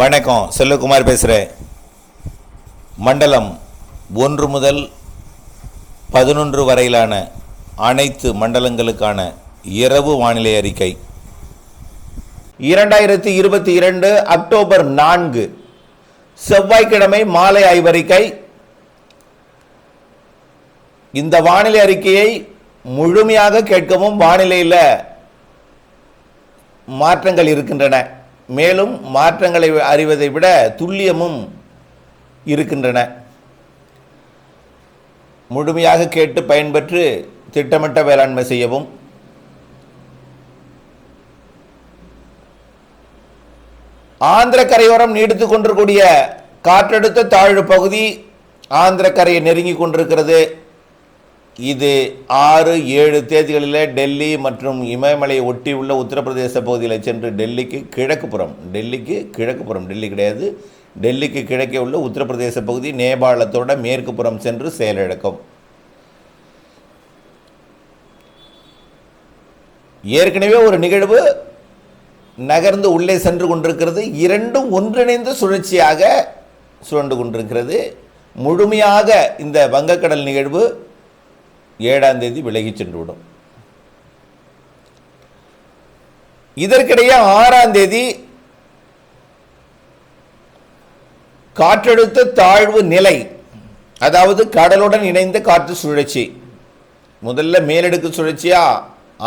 வணக்கம் செல்வகுமார் பேசுகிறேன் மண்டலம் ஒன்று முதல் பதினொன்று வரையிலான அனைத்து மண்டலங்களுக்கான இரவு வானிலை அறிக்கை. இரண்டாயிரத்தி இருபத்தி இரண்டு அக்டோபர் நான்கு செவ்வாய்க்கிழமை மாலை ஆய்வறிக்கை இந்த வானிலை அறிக்கையை முழுமையாக கேட்கவும் வானிலையில் மாற்றங்கள் இருக்கின்றன. மேலும் மாற்றங்களை அறிவதை விட துல்லியமும் இருக்கின்றன. முழுமையாக கேட்டு பயன்பெற்று திட்டமிட்ட வேளாண்மை செய்யவும் ஆந்திர கரையோரம் நீடித்துக் கொண்டிருக்கூடிய காற்றழுத்த தாழ்வு பகுதி ஆந்திர கரையை நெருங்கி கொண்டிருக்கிறது. இது ஆறு ஏழு தேதிகளில் டெல்லி மற்றும் இமயமலையை ஒட்டி உள்ள உத்தரப்பிரதேச பகுதியில் சென்று டெல்லிக்கு கிழக்கு புறம் டெல்லிக்கு கிழக்கு புறம் டெல்லி கிடையாது டெல்லிக்கு கிழக்கே உள்ள உத்தரப்பிரதேச பகுதி நேபாளத்தோட மேற்கு புறம் சென்று செயலிழக்கும். ஏற்கனவே ஒரு நிகழ்வு நகர்ந்து உள்ளே சென்று கொண்டிருக்கிறது. இரண்டும் ஒன்றிணைந்த சுழற்சியாக சுழண்டு கொண்டிருக்கிறது. முழுமையாக இந்த வங்கக்கடல் நிகழ்வு ஏழாம் தேதி விலகி சென்றுவிடும். இதற்கிடையே ஆறாம் தேதி காற்றழுத்த தாழ்வு நிலை அதாவது கடலுடன் இணைந்த காற்று சுழற்சி. முதல்ல மேலடுக்கு சுழற்சியா?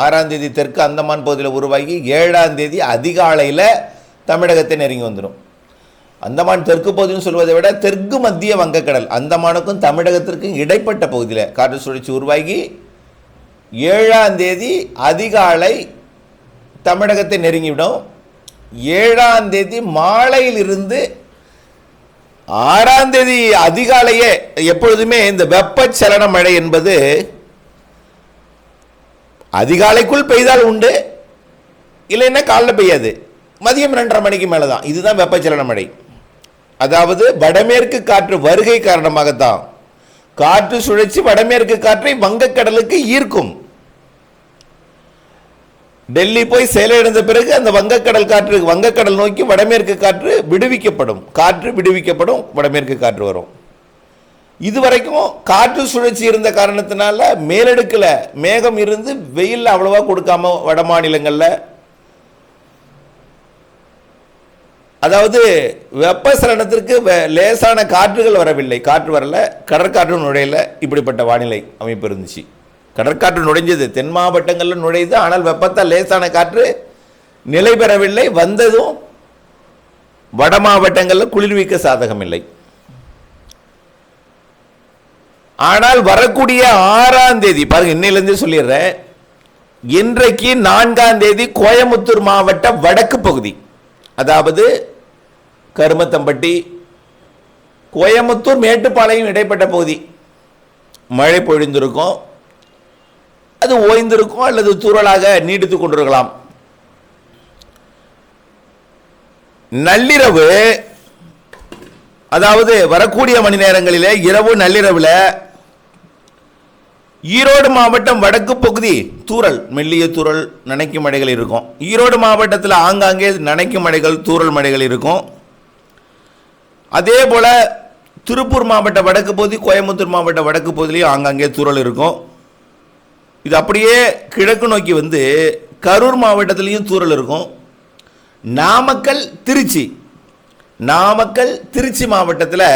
ஆறாம் தேதி தெற்கு அந்தமான் பகுதியில் உருவாகி ஏழாம் தேதி அதிகாலையில் தமிழகத்தை நெருங்கி வந்துடும் அந்தமான் தெற்கு பகுதின்னு சொல்வதை விட தெற்கு மத்திய வங்கக்கடல் அந்தமானுக்கும் தமிழகத்திற்கும் இடைப்பட்ட பகுதியில் காற்று சுழற்சி உருவாகி ஏழாம் தேதி அதிகாலை தமிழகத்தை நெருங்கிவிடும். ஏழாம் தேதி மாலையிலிருந்து ஆறாம் தேதி அதிகாலையே எப்பொழுதுமே இந்த வெப்பச்சலன மழை என்பது அதிகாலைக்குள் பெய்தால் உண்டு இல்லைன்னா காலைல பெய்யாது. மதியம் ரெண்டரை மணிக்கு மேலே தான் இதுதான் வெப்பச்சலன மழை. அதாவது வடமேற்கு காற்று வருகை காரணமாகத்தான். காற்று சுழற்சி வடமேற்கு காற்றை வங்கக்கடலுக்கு ஈர்க்கும். டெல்லி போய் செயலிழந்த பிறகு அந்த வங்கக்கடல் காற்று வங்கக்கடல் நோக்கி வடமேற்கு காற்று விடுவிக்கப்படும். காற்று விடுவிக்கப்படும் வடமேற்கு காற்று வரும். இதுவரைக்கும் காற்று சுழற்சி இருந்த காரணத்தினால மேலடுக்கில் மேகம் இருந்து வெயில் அவ்வளவா கொடுக்காம வட மாநிலங்களில் அதாவது வெப்பசலனத்திற்கு வெ- லேசான காற்றுகள் வரவில்லை. காற்று வரல. கடற்காற்று நுழையல. இப்படிப்பட்ட வானிலை அமைப்பு இருந்துச்சு. கடற்காற்று நுழைஞ்சது. தென் மாவட்டங்களில் நுழையுது. ஆனால் வெப்பத்தால் லேசான காற்று நிலை பெறவில்லை. வந்ததும் வட மாவட்டங்களில் குளிர்விக்க சாதகம் இல்லை. ஆனால் வரக்கூடிய ஆறாம் தேதி பாருங்க இன்னையிலேருந்தே சொல்லிடுறேன். இன்றைக்கு நான்காம் தேதி கோயமுத்தூர் மாவட்ட வடக்கு பகுதி. அதாவது கருமத்தம்பட்டி கோயமுத்தூர் மேட்டுப்பாளையம் இடைப்பட்ட பகுதி. மழை பொழிந்திருக்கும். அது ஓய்ந்திருக்கும் அல்லது தூறலாக நீடித்துக் கொண்டிருக்கலாம். நள்ளிரவு அதாவது வரக்கூடிய மணி நேரங்களில் இரவு நள்ளிரவில் ஈரோடு மாவட்டம் வடக்கு பகுதி தூரல் மெல்லிய தூரல் நனைக்கும் மழைகள் இருக்கும். ஈரோடு மாவட்டத்தில் ஆங்காங்கே நனைக்கும் மழைகள் தூரல் மழைகள் இருக்கும். அதே போல் திருப்பூர் மாவட்ட வடக்கு பகுதி கோயம்புத்தூர் மாவட்ட வடக்கு பகுதியிலையும் ஆங்காங்கே தூரல் இருக்கும். இது அப்படியே கிழக்கு நோக்கி வந்து கரூர் மாவட்டத்திலையும் தூரல் இருக்கும். நாமக்கல் திருச்சி. நாமக்கல் திருச்சி மாவட்டத்தில்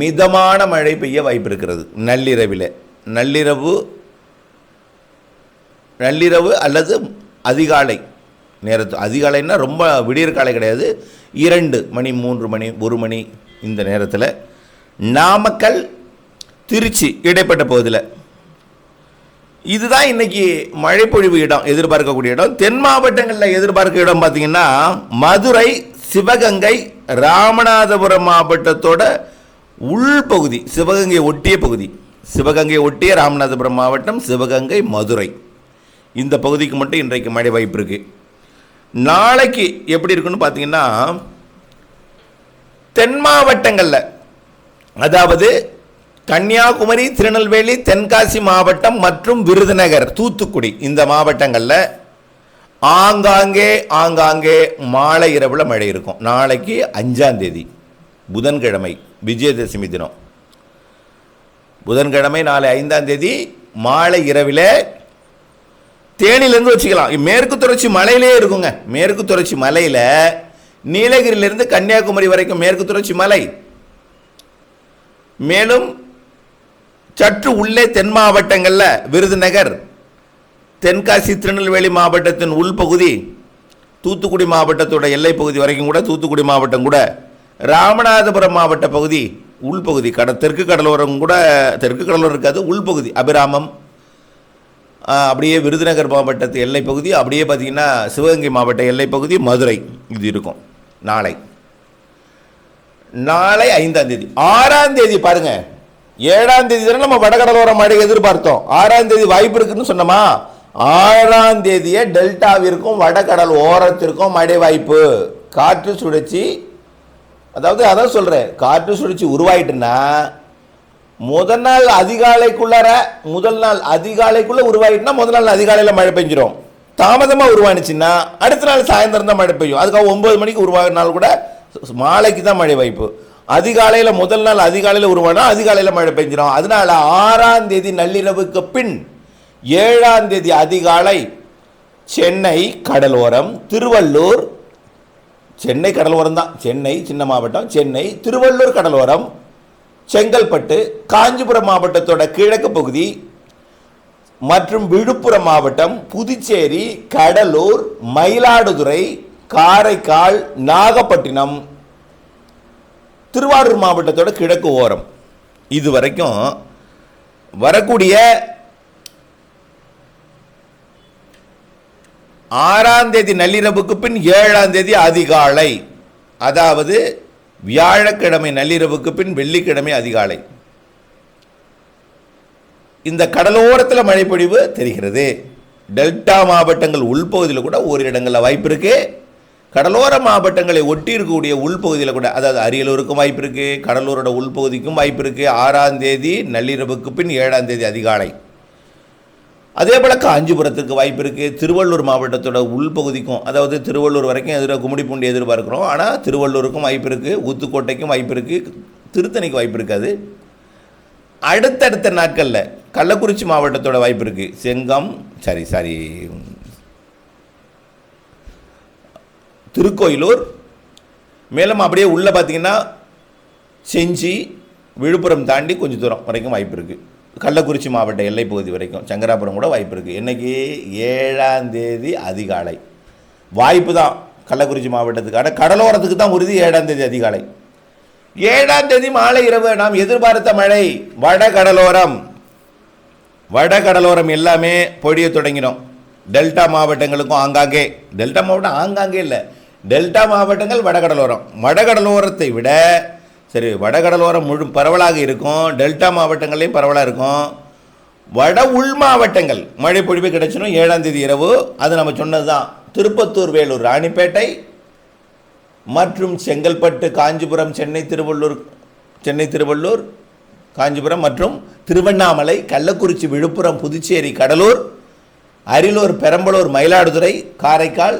மிதமான மழை பெய்ய வாய்ப்பு இருக்கிறது. நள்ளிரவில். நள்ளிரவு நள்ளிரவு அல்லது அதிகாலை. நேரத்து அதிகாலைன்னா ரொம்ப விடியற் காலை கிடையாது. இரண்டு மணி மூன்று மணி ஒரு மணி இந்த நேரத்தில். நாமக்கல் திருச்சி இடைப்பட்ட பகுதியில். இதுதான் இன்னைக்கு மழைப்பொழிவு இடம் எதிர்பார்க்கக்கூடிய இடம். தென் மாவட்டங்களில் எதிர்பார்க்க இடம் பார்த்தீங்கன்னா மதுரை சிவகங்கை ராமநாதபுரம் மாவட்டத்தோட உள்பகுதி சிவகங்கை ஒட்டிய பகுதி. சிவகங்கை ஒட்டிய ராமநாதபுரம் மாவட்டம் சிவகங்கை மதுரை. இந்த பகுதிக்கு மட்டும் இன்றைக்கு மழை வாய்ப்பு இருக்குது நாளைக்கு எப்படி இருக்குன்னு பார்த்தீங்கன்னா தென் மாவட்டங்களில் அதாவது கன்னியாகுமரி திருநெல்வேலி தென்காசி மாவட்டம் மற்றும் விருதுநகர் தூத்துக்குடி இந்த மாவட்டங்களில் ஆங்காங்கே ஆங்காங்கே மாலை இரவில் மழை இருக்கும். நாளைக்கு அஞ்சாம் தேதி புதன்கிழமை விஜயதசமி தினம். புதன்கிழமை நாளை ஐந்தாம் தேதி மாலை இரவில் தேனிலேருந்து வச்சுக்கலாம். மேற்கு தொடர்ச்சி மலையிலே இருக்குங்க. மேற்கு தொடர்ச்சி மலையில் நீலகிரியிலிருந்து கன்னியாகுமரி வரைக்கும் மேற்கு தொடர்ச்சி மலை. மேலும் சற்று உள்ளே தென் மாவட்டங்களில் விருதுநகர் தென்காசி திருநெல்வேலி மாவட்டத்தின் உள்பகுதி தூத்துக்குடி மாவட்டத்தோட எல்லைப்பகுதி வரைக்கும் கூட தூத்துக்குடி மாவட்டம் கூட ராமநாதபுரம் மாவட்ட பகுதி உள்பகுதி கட தெற்கு கடலோரம் கூட தெற்கு கடலோரம் இருக்காது உள்பகுதி அபிராமம். அப்படியே விருதுநகர் மாவட்டத்து எல்லைப்பகுதி அப்படியே பார்த்தீங்கன்னா சிவகங்கை மாவட்ட எல்லைப்பகுதி மதுரை இது இருக்கும். நாளை. நாளை ஐந்தாம் தேதி. ஆறாம் தேதி பாருங்க. ஏழாம் தேதி தானே நம்ம வடகடலோர மழை எதிர்பார்த்தோம். ஆறாம் தேதி வாய்ப்பு இருக்குன்னு சொன்னோமா? ஆறாம் தேதியே டெல்டாவிற்கும் வடகடல் ஓரத்திற்கும் மழை வாய்ப்பு காற்று சுழற்சி அதாவது அதான் சொல்கிறேன் காற்று சுழற்சி உருவாயிட்டுன்னா முதல் நாள் அதிகாலைக்குள்ளார முதல் நாள் அதிகாலைக்குள்ளே உருவாயிட்டுனா முதல் நாள் அதிகாலையில் மழை பெஞ்சிரும். தாமதமாக உருவானுச்சுன்னா அடுத்த நாள் சாயந்தரம் தான் மழை பெய்யும். அதுக்காக ஒம்பது மணிக்கு உருவாகினாலும் கூட மாலைக்கு தான் மழை வாய்ப்பு. அதிகாலையில் முதல் நாள் அதிகாலையில் உருவானா அதிகாலையில் மழை பெஞ்சிரும். அதனால் ஆறாம் தேதி நள்ளிரவுக்கு பின் ஏழாம் தேதி அதிகாலை சென்னை கடலோரம் திருவள்ளூர் சென்னை கடலோரம் தான். சென்னை சின்ன மாவட்டம் சென்னை திருவள்ளூர் கடலோரம் செங்கல்பட்டு காஞ்சிபுரம் மாவட்டத்தோட கிழக்கு பகுதி மற்றும் விழுப்புரம் மாவட்டம் புதுச்சேரி கடலூர் மயிலாடுதுறை காரைக்கால் நாகப்பட்டினம் திருவாரூர் மாவட்டத்தோட கிழக்கு ஓரம். இது வரைக்கும் வரக்கூடிய ஆறாம் தேதி நள்ளிரவுக்கு பின் ஏழாம் தேதி அதிகாலை. அதாவது வியாழக்கிழமை நள்ளிரவுக்கு பின் வெள்ளிக்கிழமை அதிகாலை. இந்த கடலோரத்தில் மழைப்பொழிவு தெரிகிறது. டெல்டா மாவட்டங்கள் உள்பகுதியில் கூட ஒரு இடங்களில் வாய்ப்பு இருக்கு. கடலோர மாவட்டங்களை ஒட்டி இருக்கக்கூடிய உள்பகுதியில் கூட அதாவது அரியலூருக்கும் வாய்ப்பு இருக்கு கடலூரோட உள்பகுதிக்கும் வாய்ப்பு இருக்கு. ஆறாம் தேதி நள்ளிரவுக்கு பின் ஏழாம் தேதி அதிகாலை. அதே போல் காஞ்சிபுரத்துக்கு வாய்ப்பு இருக்குது திருவள்ளூர் மாவட்டத்தோட உள்பகுதிக்கும் அதாவது திருவள்ளூர் வரைக்கும் எதிர கும்மிடிப்பூண்டி எதிர்பார்க்குறோம். ஆனால் திருவள்ளூருக்கும் வாய்ப்பு இருக்குது ஊத்துக்கோட்டைக்கும் வாய்ப்பு இருக்குது திருத்தணிக்கு வாய்ப்பு இருக்காது. அடுத்தடுத்த நாட்களில் கள்ளக்குறிச்சி மாவட்டத்தோட வாய்ப்பு இருக்குது செங்கம் சாரி சாரி. திருக்கோயிலூர் மேலும் அப்படியே உள்ளே பார்த்தீங்கன்னா செஞ்சி விழுப்புரம் தாண்டி கொஞ்சம் தூரம் வரைக்கும் வாய்ப்பு இருக்குது கள்ளக்குறிச்சி மாவட்ட எல்லை பகுதி வரைக்கும் சங்கராபுரம் கூட வாய்ப்பு இருக்குது என்றைக்கு ஏழாம் தேதி அதிகாலை. வாய்ப்பு தான். கள்ளக்குறிச்சி மாவட்டத்துக்கான கடலோரத்துக்கு தான் உறுதி ஏழாம் தேதி அதிகாலை. ஏழாம் தேதி மாலை இரவு நாம் எதிர்பார்த்த மழை. வட கடலோரம் வட கடலோரம் எல்லாமே பொழிய தொடங்கினோம். டெல்டா மாவட்டங்களுக்கும் ஆங்காங்கே. டெல்டா மாவட்டம் ஆங்காங்கே இல்லை. டெல்டா மாவட்டங்கள் வடகடலோரம். வடகடலோரத்தை விட சரி வடகடலோரம் முழு பரவலாக இருக்கும். டெல்டா மாவட்டங்கள்லையும் பரவலாக இருக்கும். வட உள் மாவட்டங்கள் மழை பொழிவு கிடைச்சிடும் ஏழாம் தேதி இரவு. அது நம்ம சொன்னது தான் திருப்பத்தூர் வேலூர் ராணிப்பேட்டை மற்றும் செங்கல்பட்டு காஞ்சிபுரம் சென்னை திருவள்ளூர் சென்னை திருவள்ளூர் காஞ்சிபுரம் மற்றும் திருவண்ணாமலை கள்ளக்குறிச்சி விழுப்புரம் புதுச்சேரி கடலூர் அரியலூர் பெரம்பலூர் மயிலாடுதுறை காரைக்கால்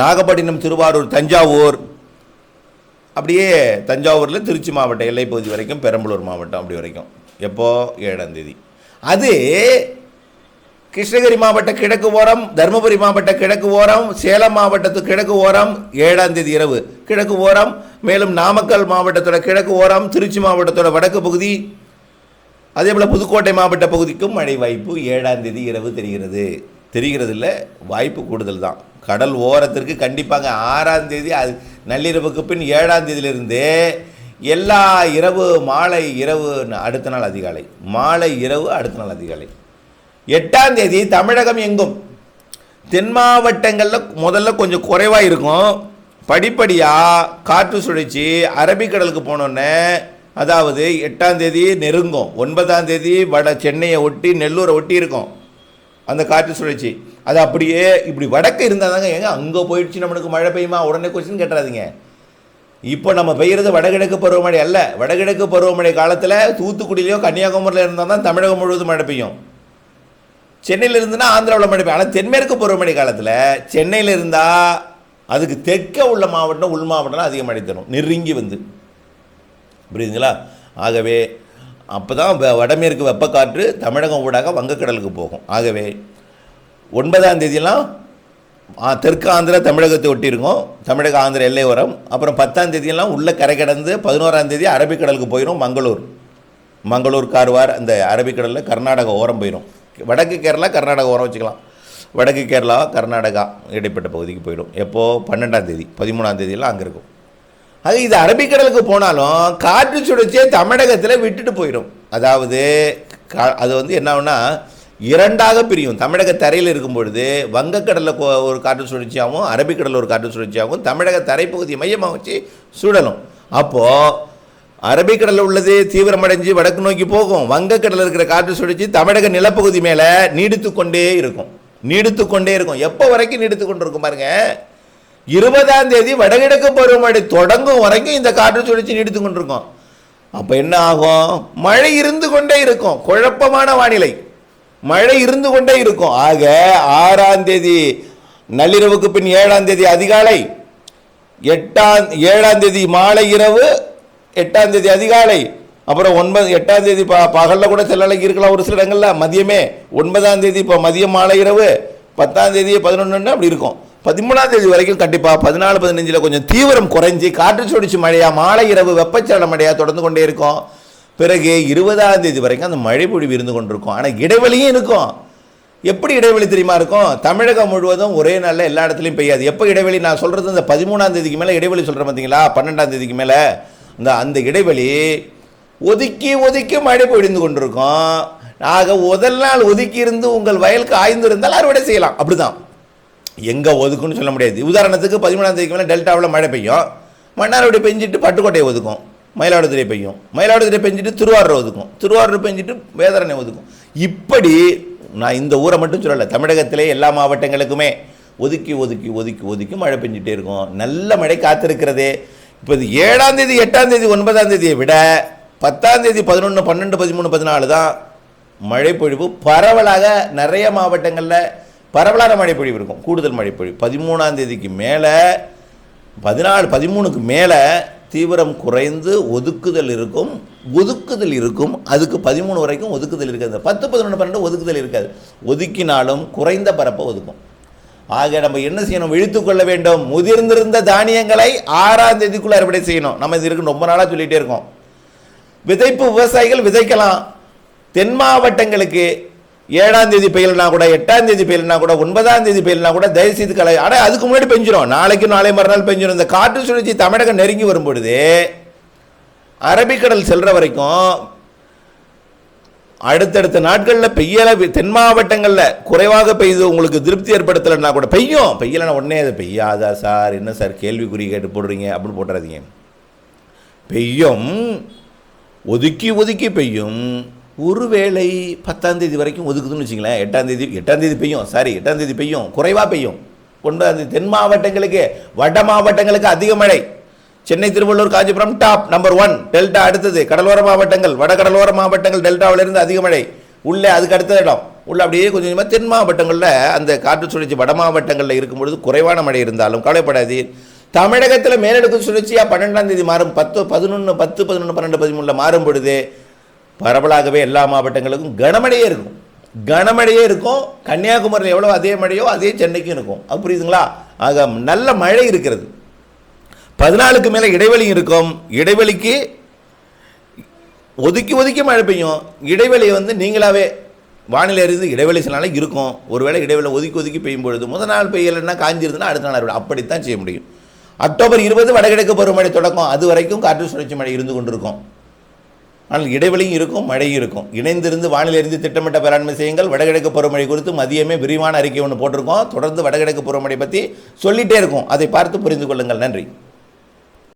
நாகப்பட்டினம் திருவாரூர் தஞ்சாவூர் அப்படியே தஞ்சாவூரில் திருச்சி மாவட்ட எல்லைப்பகுதி வரைக்கும் பெரம்பலூர் மாவட்டம் அப்படி வரைக்கும். எப்போது ஏழாம் தேதி. அது கிருஷ்ணகிரி மாவட்ட கிழக்கு ஓரம் தருமபுரி மாவட்ட கிழக்கு ஓரம் சேலம் மாவட்டத்து கிழக்கு ஓரம் ஏழாம் தேதி இரவு கிழக்கு ஓரம் மேலும் நாமக்கல் மாவட்டத்தோட கிழக்கு ஓரம் திருச்சி மாவட்டத்தோட வடக்கு பகுதி அதே போல் புதுக்கோட்டை மாவட்ட பகுதிக்கும் மழை வாய்ப்பு ஏழாம் தேதி இரவு தெரிகிறது. தெரிகிறது இல்லை வாய்ப்பு கூடுதல் தான். கடல் ஓரத்திற்கு கண்டிப்பாக ஆறாம் தேதி அது நள்ளிரவுக்கு பின் ஏழாம் தேதியிலிருந்து எல்லா இரவு மாலை இரவு அடுத்த நாள் அதிகாலை. மாலை இரவு அடுத்த நாள் அதிகாலை. எட்டாம் தேதி தமிழகம் எங்கும்? தென் மாவட்டங்களில் முதல்ல கொஞ்சம் குறைவாக இருக்கும். படிப்படியாக காற்று சுழற்சி அரபிக்கடலுக்கு போனோன்னே அதாவது எட்டாம் தேதி நெருங்கும். ஒன்பதாம் தேதி வட சென்னையை ஒட்டி நெல்லூரை ஒட்டி இருக்கும். அந்த காற்று சுழற்சி. அது அப்படியே இப்படி வடக்கு இருந்தால் தாங்க ஏங்க அங்கே போயிடுச்சு நம்மளுக்கு மழை பெய்யுமா? உடனே கொஸ்டின் கேட்டுறாதீங்க. இப்போ நம்ம பெய்யறது வடகிழக்கு பருவமழை அல்ல. வடகிழக்கு பருவமழை காலத்தில் தூத்துக்குடியிலையோ கன்னியாகுமரியில் இருந்தால் தான் தமிழகம் முழுவதும் மழை பெய்யும். சென்னையில் இருந்துன்னா ஆந்திராவில் மழை பெய்யும். ஆனால் தென்மேற்கு பருவமழை காலத்தில் சென்னையில் இருந்தால் அதுக்கு தெற்க உள்ள மாவட்டம் உள் மாவட்டம்லாம் அதிக மழை தரும். நெருங்கி வந்து. புரியுதுங்களா? ஆகவே அப்போ தான் வடமேற்கு வெப்பக்காற்று தமிழகம் ஊடாக வங்கக்கடலுக்கு போகும். ஆகவே ஒன்பதாம் தேதியெல்லாம் தெற்கு ஆந்திரா தமிழகத்தை ஒட்டியிருக்கோம். தமிழக ஆந்திர எல்லை ஓரம் அப்புறம் பத்தாம் தேதியெல்லாம் உள்ள கரை கடந்து பதினோராம் தேதி அரபிக்கடலுக்கு போயிடும் மங்களூர். மங்களூர் கார்வார் அந்த அரபிக்கடலில் கர்நாடகா ஓரம் போயிடும் வடக்கு கேரளா கர்நாடகா ஓரம் வச்சுக்கலாம். வடக்கு கேரளா கர்நாடகா இடைப்பட்ட பகுதிக்கு போயிடும். எப்போது பன்னெண்டாம் தேதி பதிமூணாம் தேதியெல்லாம் அங்கே இருக்கும். அது இது அரபிக்கடலுக்கு போனாலும் காற்று சுழற்சியை தமிழகத்தில் விட்டுட்டு போயிடும். அதாவது கா- அது வந்து என்ன இரண்டாக பிரியும். தமிழக தரையில் இருக்கும் பொழுது வங்கக்கடலில் ஒரு காற்று சுழற்சியாகவும் அரபிக்கடலில் ஒரு காற்று சுழற்சியாகவும் தமிழக தரைப்பகுதி மையமாக வச்சு சுழலும். அப்போது அரபிக்கடலில் உள்ளது தீவிரமடைஞ்சு வடக்கு நோக்கி போகும். வங்கக்கடலில் இருக்கிற காற்று சுழற்சி தமிழக நிலப்பகுதி மேலே நீடித்து கொண்டே இருக்கும். நீடித்து கொண்டே இருக்கும். எப்போ வரைக்கும் நீடித்து கொண்டு இருக்கும் பாருங்கள் இருபதாம் தேதி வடகிழக்கு பருவமழை தொடங்கும் வரைக்கும் இந்த காற்று சுழற்சி நீடித்து கொண்டிருக்கும். அப்போ என்ன ஆகும்? மழை இருந்து கொண்டே இருக்கும். குழப்பமான வானிலை. மழை இருந்து கொண்டே இருக்கும். ஆக ஆறாம் தேதி நள்ளிரவுக்கு பின் ஏழாம் தேதி அதிகாலை எட்டாம் ஏழாம் தேதி மாலை இரவு எட்டாம் தேதி அதிகாலை அப்புறம் ஒன்பது எட்டாம் தேதி ப பகலில் கூட சில நாளைக்கு இருக்கலாம் ஒரு சில இடங்களில். மதியமே ஒன்பதாம் தேதி இப்போ மதியம் மாலை இரவு பத்தாம் தேதி பதினொன்று அப்படி இருக்கும். பதிமூணாம் தேதி வரைக்கும் கண்டிப்பாக பதினாலு பதினஞ்சில் கொஞ்சம் தீவிரம் குறைஞ்சி காற்று சுழற்சி மழையாக மாலை இரவு வெப்பச்சலன மழையாக தொடர்ந்து கொண்டே இருக்கும். பிறகு இருபதாம் தேதி வரைக்கும் அந்த மழை பொழிவு இருந்து கொண்டிருக்கும். ஆனால் இடைவெளியும் இருக்கும். எப்படி இடைவெளி தெரியுமா இருக்கும்? தமிழகம் முழுவதும் ஒரே நாளில் எல்லா இடத்துலையும் பெய்யாது. எப்போ இடைவெளி? நான் சொல்கிறது இந்த பதிமூணாம் தேதிக்கு மேலே இடைவெளி சொல்கிறேன் பார்த்தீங்களா பன்னெண்டாம் தேதிக்கு மேலே. இந்த அந்த இடைவெளி ஒதுக்கி ஒதுக்கி மழை பொழிந்து கொண்டிருக்கும். ஆக முதல் நாள் ஒதுக்கி இருந்து உங்கள் வயலுக்கு ஆய்ந்து இருந்தால் அறுவடை செய்யலாம். அப்படிதான். எங்கே ஒதுக்குன்னு சொல்ல முடியாது. உதாரணத்துக்கு பதிமூணாம் தேதிக்கு மேலே டெல்டாவில் மழை பெய்யும். மன்னாரோடு பெஞ்சிட்டு பட்டுக்கோட்டையை ஒதுக்கும். மயிலாடுதுறை பெய்யும். மயிலாடுதுறை பெஞ்சிட்டு திருவாரூர் ஒதுக்கும். திருவாரூர் பெஞ்சிட்டு வேதரனை ஒதுக்கும். இப்படி நான் இந்த ஊரை மட்டும் சொல்லலை தமிழகத்திலே எல்லா மாவட்டங்களுக்குமே ஒதுக்கி ஒதுக்கி ஒதுக்கி ஒதுக்கி மழை பெஞ்சிட்டே இருக்கும். நல்ல மழை காத்திருக்கிறதே. இப்போ இது ஏழாம் தேதி எட்டாம் தேதி ஒன்பதாம் தேதியை விட பத்தாம் தேதி பதினொன்று பன்னெண்டு பதிமூணு பதினாலு தான் மழைப்பொழிவு பரவலாக நிறைய மாவட்டங்களில் பரவலான மழைப்பொழிவு இருக்கும். கூடுதல் மழைப்பொழிவு. பதிமூணாம் தேதிக்கு மேலே பதினாலு பதிமூணுக்கு மேலே தீவிரம் குறைந்து ஒதுக்குதல் இருக்கும். ஒதுக்குதல் இருக்கும். அதுக்கு பதிமூணு வரைக்கும் ஒதுக்குதல் இருக்காது. பத்து பதினொன்று பன்னெண்டு ஒதுக்குதல் இருக்காது. ஒதுக்கினாலும் குறைந்த பரப்பை ஒதுக்கும். ஆக நம்ம என்ன செய்யணும்? விழித்து கொள்ள வேண்டும். முதிர்ந்திருந்த தானியங்களை ஆறாம் தேதிக்குள்ளே அறுவடை செய்யணும். நம்ம இது இருக்கு ரொம்ப நாளாக சொல்லிகிட்டே இருக்கோம். விதைப்பு விவசாயிகள் விதைக்கலாம். தென் மாவட்டங்களுக்கு ஏழாம் தேதி பெய்யலனா கூட எட்டாம் தேதி பெய்யலனா கூட ஒன்பதாம் தேதி பெய்யலனா கூட தயவு செய்து கலை ஆனால் அதுக்கு முன்னாடி பெஞ்சிரும். நாளைக்கு நாளை மறுநாள் பெஞ்சிரும். இந்த காற்று சுழற்சி தமிழகம் நெருங்கி வரும்பொழுது அரபிக்கடல் செல்ற வரைக்கும் அடுத்தடுத்த நாட்களில் பெய்யல தென் மாவட்டங்களில் குறைவாக பெய்யுது உங்களுக்கு திருப்தி ஏற்படுத்தலைன்னா கூட பெய்யும். பெய்யலைன்னா உடனே அது பெய்யாதா சார்? என்ன சார் கேள்விக்குறி கேட்டு போடுறீங்க? அப்படின்னு போட்டுறாதீங்க. பெய்யும். ஒதுக்கி ஒதுக்கி பெய்யும். ஒருவேளை பத்தாந்தேதி வரைக்கும் ஒதுக்குதுன்னு வச்சுங்களேன் எட்டாந்தேதி எட்டாந்தேதி பெய்யும். சாரி எட்டாந்தேதி பெய்யும். குறைவாக பெய்யும். ஒன்பதாந்தேதி தென் மாவட்டங்களுக்கு வட மாவட்டங்களுக்கு அதிக மழை. Chennai Tiruvallur Kanchipuram top number one delta அடுத்தது. கடலோர மாவட்டங்கள் வட கடலோர மாவட்டங்கள் டெல்டாவிலிருந்து அதிக மழை. உள்ளே அதுக்கு அடுத்த இடம். உள்ள அப்படியே கொஞ்சம் கொஞ்சமாக தென் மாவட்டங்களில் அந்த காற்று சுழற்சி வட மாவட்டங்களில் இருக்கும் பொழுது குறைவான மழை இருந்தாலும் கவலைப்படாது தமிழகத்தில் மேலடுக்கு சுழற்சியாக பன்னெண்டாம் தேதி மாறும். பத்து பதினொன்று பத்து பதினொன்று பன்னெண்டு பதிமூணில் மாறும் பொழுது பரவலாகவே எல்லா மாவட்டங்களுக்கும் கனமழையே இருக்கும். கனமழையே இருக்கும். கன்னியாகுமரியில் எவ்வளோ அதே மழையோ அதே சென்னைக்கும் இருக்கும். அது புரியுதுங்களா? ஆக நல்ல மழை இருக்கிறது. பதினாலுக்கு மேலே இடைவெளி இருக்கும். இடைவெளிக்கு ஒதுக்கி ஒதுக்கி மழை பெய்யும். இடைவெளியை வந்து நீங்களாகவே வானிலை அறிந்து இடைவெளி சில நாளைக்கு இருக்கும். ஒருவேளை இடைவெளி ஒதுக்கி ஒதுக்கி பெய்யும் பொழுது முதல் நாள் பெய்யலைன்னா காஞ்சிருதுன்னா அடுத்த நாள் அறுவடை. அப்படித்தான் செய்ய முடியும். அக்டோபர் இருபது வடகிழக்கு பருவமழை தொடக்கம். அது வரைக்கும் காற்று சுழற்சி மழை இருந்து கொண்டிருக்கும். ஆனால் இடைவெளியும் இருக்கும் மழையும் இருக்கும். இணைந்திருந்து வானிலை திட்டமிட்ட பேராண்மை செய்யுங்கள். வடகிழக்கு பருவமழை குறித்து மதியமே விரிவான அறிக்கை ஒன்று போட்டிருக்கோம். தொடர்ந்து வடகிழக்கு பருவமழை பற்றி சொல்லிகிட்டே இருக்கும். அதை பார்த்து புரிந்து கொள்ளுங்கள். நன்றி.